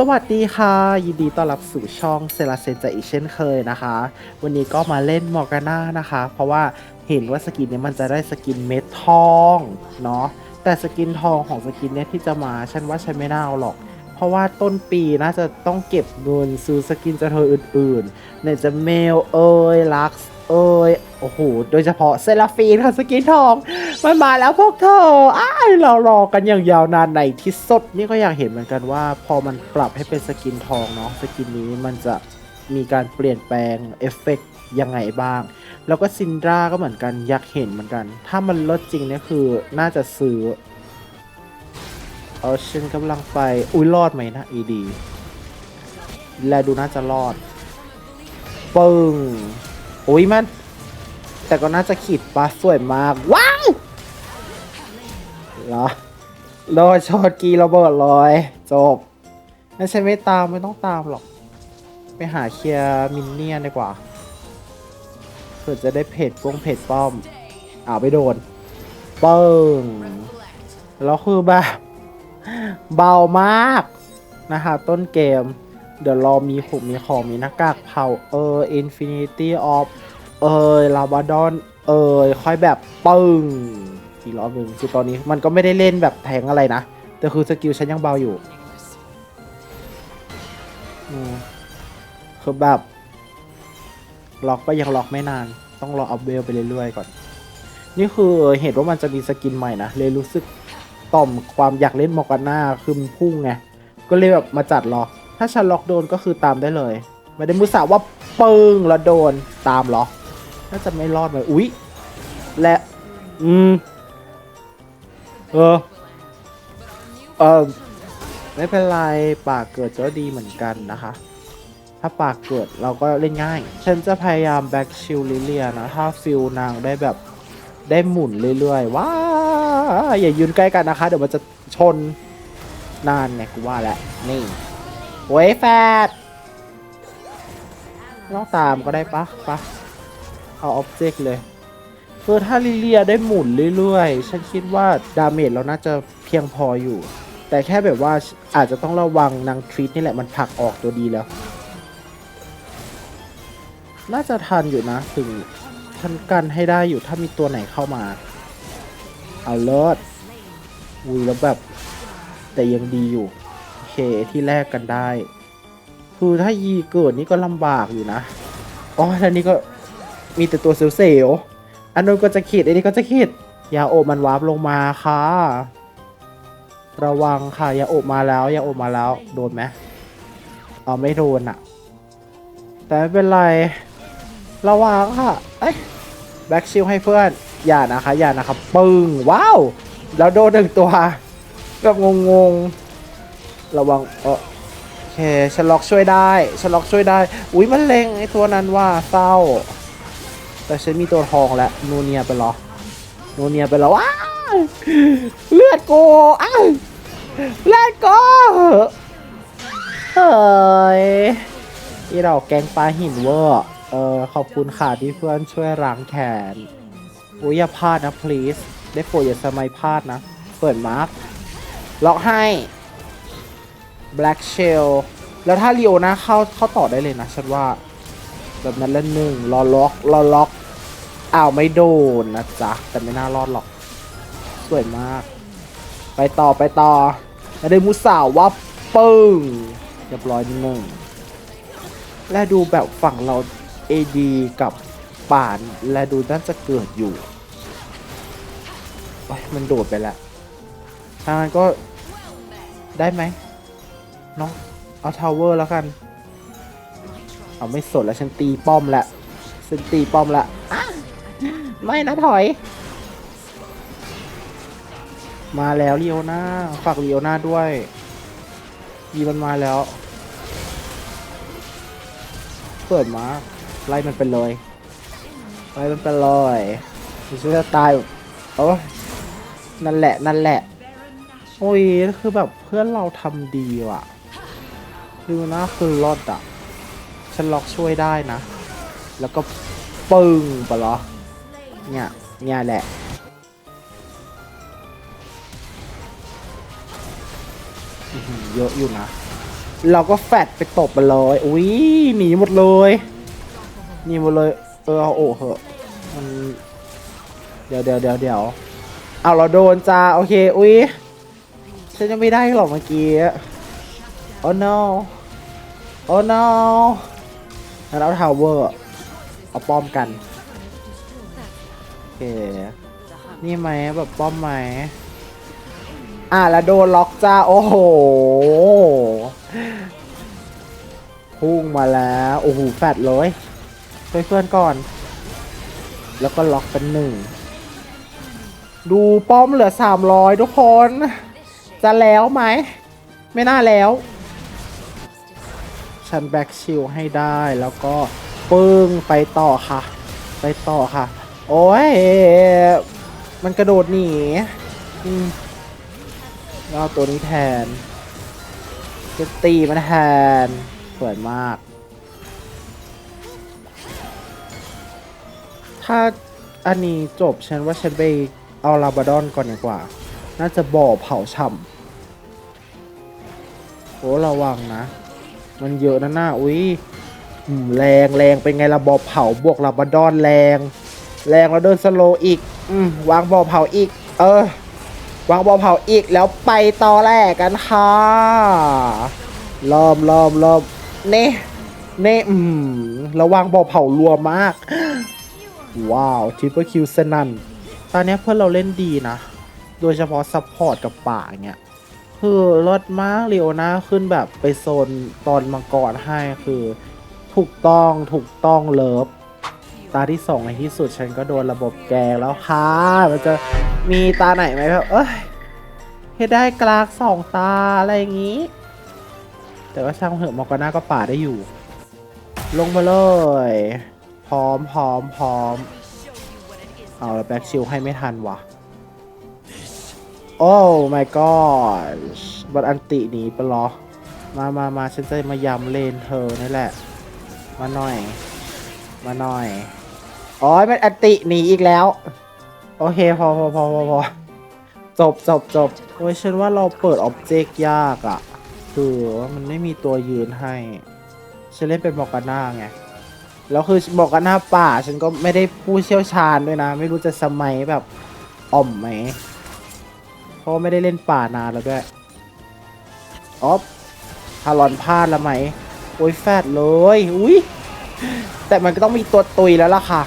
สวัสดีค่ะ ยินดีต้อนรับสู่ช่องเซราเซนจะอีกเช่นเคยนะคะ วันนี้ก็มาเล่นมอร์กาน่านะคะ เพราะว่าเห็นว่าสกินเนี้ยมันจะได้สกินเม็ดทองเนาะแต่สกินทองของสกินเนี้ยที่จะมาฉันว่าฉันไม่น่าเอาหรอก เพราะว่าต้นปีน่าจะต้องเก็บเงินซื้อสกินจะเธออื่นๆเนี่ยจะเมลเอ้ยลักซ์ เอ้ยโอ้โห โดยเฉพาะเซราฟีนค่ะสกินทอง มันมาแล้วพวกเธออ้ายเรารอกันอย่างยาวนานในที่สุดนี่ก็อยากเห็นเหมือนกันว่า พอมันปรับให้เป็นสกินทองเนาะสกินนี้มันจะมีการเปลี่ยนแปลงเอฟเฟกต์ยังไงบ้าง แล้วก็ซินดราก็เหมือนกันอยากเห็นเหมือนกัน ถ้ามันลดจริงเนี่ยคือน่าจะซื้อเออฉันกำลังไป อุ้ยรอดไหมนะอีดี และดูน่าจะรอดปึ้ง อุ้ยมัน แต่ก็น่าจะขีดปลาสวยมาก ว้าวเหรอรอช็อตกีระเบิดลอย จบนั่นฉันไม่ตามไม่ต้องตามหรอก ไปหาเคลียร์มินเนี่ยนดีกว่าเพื่อจะได้เพจป้องเพจป้อมอ้าวไปโดนปึ้งแล้วคือแบบเบามากนะคะต้นเกม เดี๋ยวรอมีขุมมีของมีหน้ากากเผาเอออินฟินิตี้ออฟเอยลาบาดอนเอยค่อยแบบปึ้งอีกรอบหนึ่งคือตอนนี้มันก็ไม่ได้เล่นแบบแทงอะไรนะ แต่คือสกิลฉันยังเบาอยู่อืมคือแบบล็อกก็ยังล็อกไม่นาน ต้องรออัพเวลไปเรื่อยๆก่อน นี่คือเหตุว่ามันจะมีสกินใหม่นะ เลยรู้สึกต่อมความอยากเล่นมอกาน่าคือมันพุ่งไง ก็เลยแบบมาจัดล็อก ถ้าฉันล็อกโดนก็คือตามได้เลย ไม่ได้มุสาว่าปึ้งแล้วโดนตามล็อน่าจะไม่รอดเลยอุ๊ย และอืมเออเออไม่เป็นไรปากเกิดก็ดีเหมือนกันนะคะ ถ้าปากเกิดเราก็เล่นง่าย ฉันจะพยายามแบ็กชิลลิเลียนะ ถ้าฟิลนางได้แบบได้หมุนเรื่อยๆว้าอย่ายืนใกล้กันนะคะ เดี๋ยวมันจะชนนานไงกูว่าแหละนี่ โว้ยแฟดลองตามก็ได้ปะปะเอาอ็อบเจกต์เลยคือถ้าลิเลียได้หมุนเรื่อยๆ ฉันคิดว่าดาเมจเราน่าจะเพียงพออยู่ แต่แค่แบบว่าอาจจะต้องระวังนางทรีตนี่แหละมันผลักออกตัวดีแล้ว น่าจะทันอยู่นะ ถึงทันกันให้ได้อยู่ถ้ามีตัวไหนเข้ามา เอาเลิศอุ้ยแล้วแบบ แต่ยังดีอยู่ ที่แลกกันได้ คือถ้ายีเกิดนี่ก็ลำบากอยู่นะ อ๋อท่านนี้ก็มีแต่ตัวเซลล์ๆอันนู้นก็จะขีดอันนี้ก็จะขีดยาโอบมันวาร์ปลงมาค่ะ ระวังค่ะยาโอบมาแล้วยาโอบมาแล้ว โดนไหมอ๋อไม่โดนอะแต่ไม่เป็นไร ระวังค่ะ เอ้ยแบ็กชิลให้เพื่อน อย่านะคะ อย่านะคะ ปึ้ง ว้าว แล้วโดนหนึ่งตัว แบบงงๆ ระวังเออโอเคฉันล็อกช่วยได้ฉันล็อกช่วยได้ อุ้ยมันเล็งไอตัวนั้นว่าเศร้า แต่ฉันมีตัวทองแล้วนูเนียไปหรอนูเนียไปแล้วว้าเลือดโกอ้าวเลือดโกเฮ้ยที่เราแกงปลาหินเวอร์เออขอบคุณค่ะที่เพื่อนช่วยล้างแขนอุ้ยอย่าพลาดนะ please ได้โปรดอย่าสมัยพลาดนะ เปิดมาร์คล็อกให้ black shell แล้วถ้าลีโอนะเข้าเข้าต่อได้เลยนะฉันว่า แบบนั้นละหนึ่งรอล็อกรอล็อกอ้าวไม่โดนนะจ๊ะ แต่ไม่น่ารอดหรอก สวยมาก ไปต่อไปต่อแล้วได้มุสาวว่าปึ้งเรียบร้อยหนึ่งและดูแบบฝั่งเรา AD กับป่านและดูน่าจะเกิดอยู่มันโดดไปแล้วทางนั้นก็ได้ไหม เนาะเอาทาวเวอร์แล้วกัน เอาไม่สนแล้วฉันตีป้อมแล้วฉันตีป้อมแล้วอะไม่นะถอย มาแล้วเลียวนาฝากเลียวนาด้วยยีมันมาแล้ว เปิดมาไล่มันไปเลยไล่มันไปเลยมันจะตายโอ้ยนั่นแหละนั่นแหละ โอ้ยคือแบบเพื่อนเราทำดีว่ะ คือนะคือรอดอะ ฉันล็อกช่วยได้นะ แล้วก็ปึ้งไปเหรอ เนี่ย เนี่ยแหละ เยอะอยู่นะ เราก็แฟดไปตบมันเลย อุ้ยหนีหมดเลย หนีหมดเลย เออเอาโอ้เหอะมันเดี๋ยวเดี๋ยวเดี๋ยวเดี๋ยวเอาเราโดนจ้า โอเค อุ้ยฉันยังไม่ได้หรอกเมื่อกี้โอ้ no โอ้ no งั้นเอาทาวเวอร์เอาป้อมกันโอเคนี่ไหมแบบป้อมไหมอะแล้วโดนล็อกจ้า โอ้โหพุ่งมาแล้ว โอ้โหแฟดเลยช่วยเพื่อนก่อน แล้วก็ล็อกเป็นหนึ่ง ดูป้อมเหลือ300ทุกคน จะแล้วไหม ไม่น่าแล้ว ฉันแบ็กชิลให้ได้แล้วก็ปึ้งไปต่อค่ะ ไปต่อค่ะ โอ้ย มันกระโดดหนีอืมเอาตัวนี้แทนจะตีมันแทนสวยมาก ถ้าอันนี้จบฉันว่าฉันไปเอาลาบาดอนก่อนดีกว่า น่าจะบ่อเผาฉ่ำโอ้ระวังนะ มันเยอะนะหน้าอุ้ยแรงแรงเป็นไงละบ่อเผาบวกลาบาดอนแรง แรงแล้วเดินสโลอีกอืวางบ่อเผาอีก เออ วางบ่อเผาอีกแล้วไปต่อแรกกันค่ะเริ่มเริ่มเริ่มเน่เน่อืมระวังบ่อเผารัวมาก ว้าวทริปเปิลคิวสนันตอนนี้เพื่อนเราเล่นดีนะ โดยเฉพาะซัพพอร์ตกับป่าเงี้ย คือรถมากเรียวนะขึ้นแบบไปโซนตอนมังกรให้คือถูกต้องถูกต้องเลิฟตาที่สองในที่สุดฉันก็โดนระบบแกงแล้วค่ะ มันจะมีตาไหนไหมแบบเอ้ยเฮ็ดได้กลางสองตาอะไรอย่างงี้ แต่ว่าช่างเหอะมอกาน่าก็ป่าได้อยู่ ลงมาเลย พร้อมพร้อมพร้อม เอาแล้วแบ็กชิลให้ไม่ทันว่ะ โอ้ my god บัตอันติหนีไปเหรอ มามามาฉันจะมายำเลนเธอนี่แหละ มาหน่อย มาหน่อยอ๋อมันอันติหนีอีกแล้ว โอเค พอพอพอพอพอจบจบจบโอ้ยฉันว่าเราเปิดออบเจกต์ยากอะ่ะ คือว่ามันไม่มีตัวยืนให้ ฉันเล่นเป็นบอกกันหน้าไง แล้วคือบอกกันหน้าป่า ฉันก็ไม่ได้ผู้เชี่ยวชาญด้วยนะ ไม่รู้จะสมัยแบบอ่อมไหม ราะว่าไม่ได้เล่นป่านานแล้วด้วยออฟทารอนพลาดแล้วไหม โอ้ยแฟดเลย อุ้ยแต่มันก็ต้องมีตัวตุยแล้วล่ะค่ะ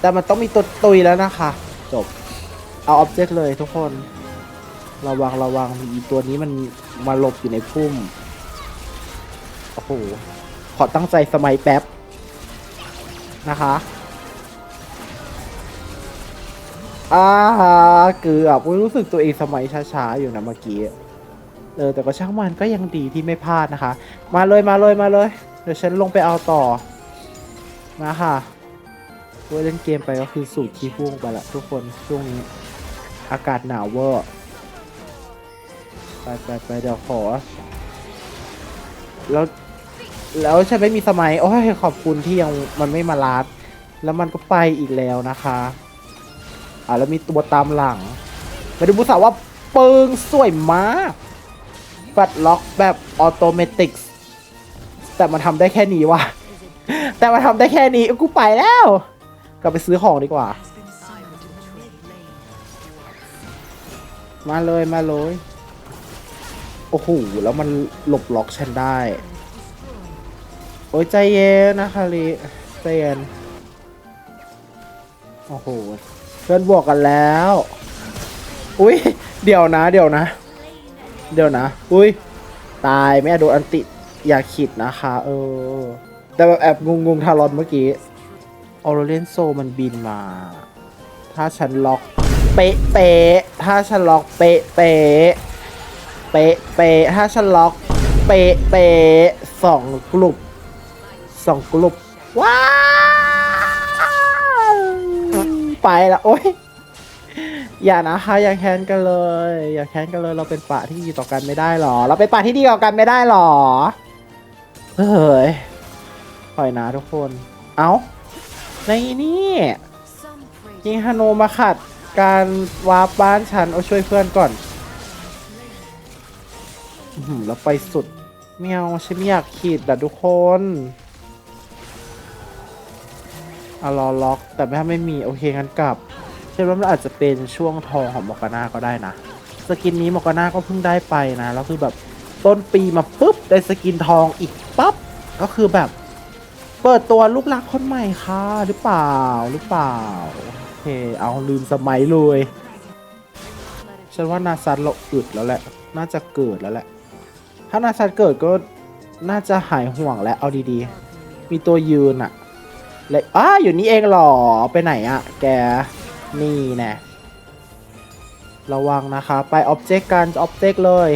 แต่มันต้องมีตัวตุยแล้วนะคะ จบ เอาออบเจกต์เลยทุกคน ระวังระวังอีตัวนี้มันมาหลบอยู่ในพุ่ม โอ้โห ขอตั้งใจสมัยแป๊บ นะคะ อ่าเกือบอุ๊ยรู้สึกตัวเองสมัยช้าๆอยู่นะเมื่อกี้เออแต่ก็ช่างมันก็ยังดีที่ไม่พลาดนะคะ มาเลยมาเลยมาเลย เดี๋ยวฉันลงไปเอาต่อ มาค่ะเว่าเล่นเกมไปก็คือสูตรขี้พุ่งไปละทุกคนช่วงนี้ อากาศหนาวเวอร์ไปไปไปเดี๋ยวขอ แล้ว แล้วฉันไม่มีสมัย โอ้ยขอบคุณที่ยังมันไม่มาลาดแล้วมันก็ไปอีกแล้วนะคะ อ่าแล้วมีตัวตามหลังมาดูบุษาว่าเปิงสวยมากฟัดล็อกแบบออโตเมติกแต่มันทำได้แค่นี้ว่ะ แต่มันทำได้แค่นี้กูไปแล้ว กลับไปซื้อของดีกว่า มาเลยมาเลย โอ้โห แล้วมันหลบล็อกฉันได้ โอ้ยใจเย็นนะคาริใจเย็น โอ้โห เพื่อนบวกกันแล้ว อุ้ยเดี๋ยวนะ เดี๋ยวนะ เดี๋ยวนะ อุ้ยตายไม่โดนอันติอย่าขิดนะคะ เออ แต่แบบแอบงงๆทารอนเมื่อกี้ออโรเลนโซมันบินมา ถ้าฉันล็อก เป๊ะเป๊ะถ้าฉันล็อกเป๊ะเป๊ะเป๊ะเป๊ะถ้าฉันล็อก เป๊ะเป๊ะสองกลุ่มสองกลุ่มว้า ไปละโอ้ยอย่านะคะอย่าแค้นกันเลย อย่าแค้นกันเลย เราเป็นป่าที่ดีต่อกันไม่ได้หรอ เราเป็นป่าที่ดีต่อกันไม่ได้หรอเฮ้ยปล่อยนะทุกคน เอ้าในนี่ยิงฮาโนมาขัดการวาร์ปบ้านฉันเอาช่วยเพื่อนก่อนอื้อหือแล้วไปสุดไม่เอาฉันไม่อยากขีดแต่ทุกคน อะรอล็อก แต่ถ้าไม่มีโอเคงั้นกลับเชื่อว่ามันอาจจะเป็นช่วงทองของมอกาน่าก็ได้นะ สกินนี้มอกาน่าก็เพิ่งได้ไปนะแล้วคือแบบต้นปีมาปุ๊บได้สกินทองอีกปั๊บก็คือแบบ เปิดตัวลูกรักคนใหม่ค่ะหรือเปล่าหรือเปล่าโอเคเอาลืมสมัยเลยฉันว่านาซันเราอึดแล้วแหละ น่าจะเกิดแล้วแหละ ถ้านาซันเกิดก็น่าจะหายห่วงแล้วเอาดีๆ มีตัวยืนอะ เลยอ้าอยู่นี่เองหรอ ไปไหนอะแก นี่แน่ระวังนะคะ ไปออบเจกต์กันออบเจกต์เลย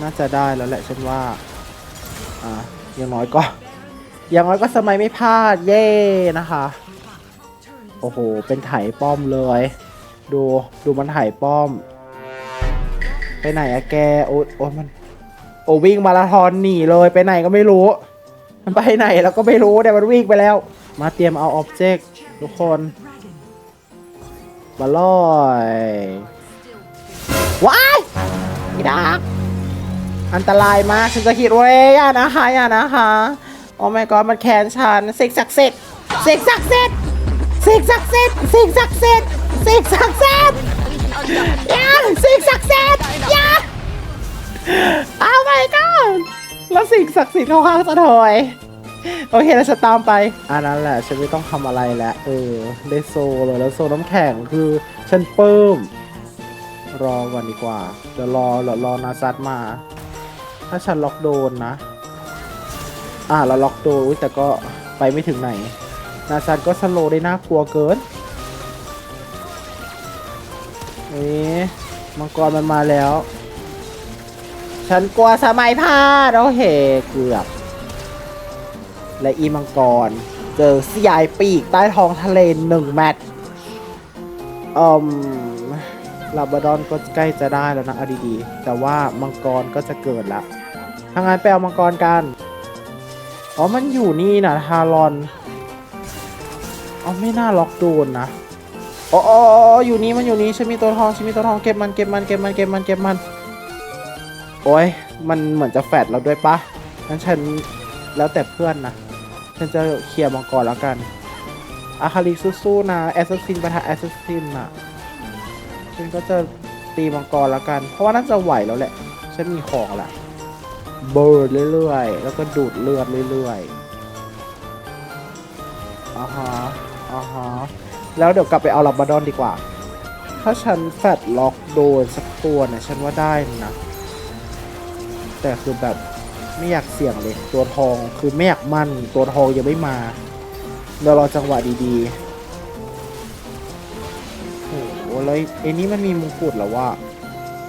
น่าจะได้แล้วแหละฉันว่า อ่าอย่างน้อยก็ อย่างน้อยก็สมัยไม่พลาด เย่นะคะ โอ้โห เป็นไถป้อมเลย ดู ดูมันไถป้อม ไปไหนอะแกโอ้โอ้มัน โอ้วิ่งมาราธอนหนีเลยไปไหนก็ไม่รู้ มันไปไหนแล้วก็ไม่รู้เดี๋ยมันวิ่งไปแล้ว มาเตรียมเอาออบเจกต์ทุกคนมาล่อยว้ายอีดักอันตรายมากฉันจะคิดว่าเอ้ยอย่านะคะอย่านะคะโอ้ my god มันแคนฉันเสกศักดิ์สิทธิ์เสกศักดิ์สิทธิ์เสกศักดิ์สิทธิ์เสกศักดิ์สิทธิ์เสกศักดิ์สิทธิ์ อย่าเสกศักดิ์สิทธิ์อย่าอ้าว my god แล้วสิ่งศักดิ์สิทธิ์เข้าข้างจะถอยโอเคแล้วฉันตามไป อันนั้นแหละ ฉันไม่ต้องทำอะไรแล้วเออ ได้โซเลยแล้วโซน้ำแข็งคือฉันเพิ่ม รอก่อนดีกว่าเดี๋ยวรอรอรอนาซัดมา ถ้าฉันล็อกโดนนะ อ่าเราล็อกโดนอุ๊ยแต่ก็ไปไม่ถึงไหน นาซัดก็สโลว์ได้น่ากลัวเกิน เอ๊ะมังกรมันมาแล้ว ฉันกลัวสมัยพลาดโอเคเกือบ และอีมังกร เจอสยายปีกใต้ท้องทะเลหนึ่งแมตช์อืมลาบาดอนก็ใกล้จะได้แล้วนะเอาดีๆ แต่ว่ามังกรก็จะเกิดละถ้างั้นไปเอามังกรกัน อ๋อ มันอยู่นี่นะฮารอน อ๋อ ไม่น่าล็อกโดนนะ อ๋ออ๋ออ๋ออยู่นี่มันอยู่นี่ฉันมีตัวทองฉันมีตัวทองเก็บมันเก็บมันเก็บมันเก็บมันเก็บมัน โอ้ยมันเหมือนจะแฟดเราด้วยปะงั้นฉันแล้วแต่เพื่อนนะฉันจะเคลียร์มังกรแล้วกันอาคาลิสู้ๆนะแอสซัสซินปะทะแอสซัสซินน่ะฉันก็จะตีมังกรแล้วกัน เพราะว่าน่าจะไหวแล้วแหละ ฉันมีของแหละเบิร์ดเรื่อยๆ แล้วก็ดูดเลือดเรื่อยๆอ่าฮะอ่าฮะ แล้วเดี๋ยวกลับไปเอาลับบาดอนดีกว่า ถ้าฉันแฟดล็อกโดนสักตัวเนี่ยฉันว่าได้นะ แต่คือแบบไม่อยากเสี่ยงเลย ตัวทองคือไม่อยากมั่น ตัวทองยังไม่มาเดี๋ยวรอจังหวะดีๆโอ้โหแล้วไอ้นี่มันมีมงกุฎหรอว่า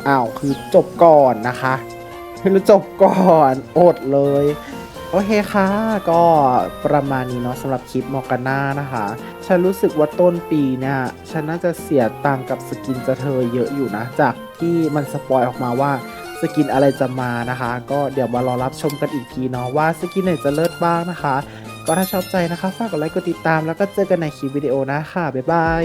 อ้าวคือจบก่อนนะคะไม่รู้จบก่อนอดเลย โอเคค่ะ ก็ประมาณนี้เนาะสำหรับคลิปมอร์กาน่านะคะ ฉันรู้สึกว่าต้นปีเนี่ย ฉันน่าจะเสียตังกับสกินจะเธอเยอะอยู่นะ จากที่มันสปอยออกมาว่าสกินอะไรจะมานะคะ ก็เดี๋ยวมารอรับชมกันอีกทีเนาะว่าสกินไหนจะเลิศบ้างนะคะ ก็ถ้าชอบใจนะคะฝากกดไลค์กดติดตามแล้วก็เจอกันในคลิปวิดีโอนะคะบ๊ายบาย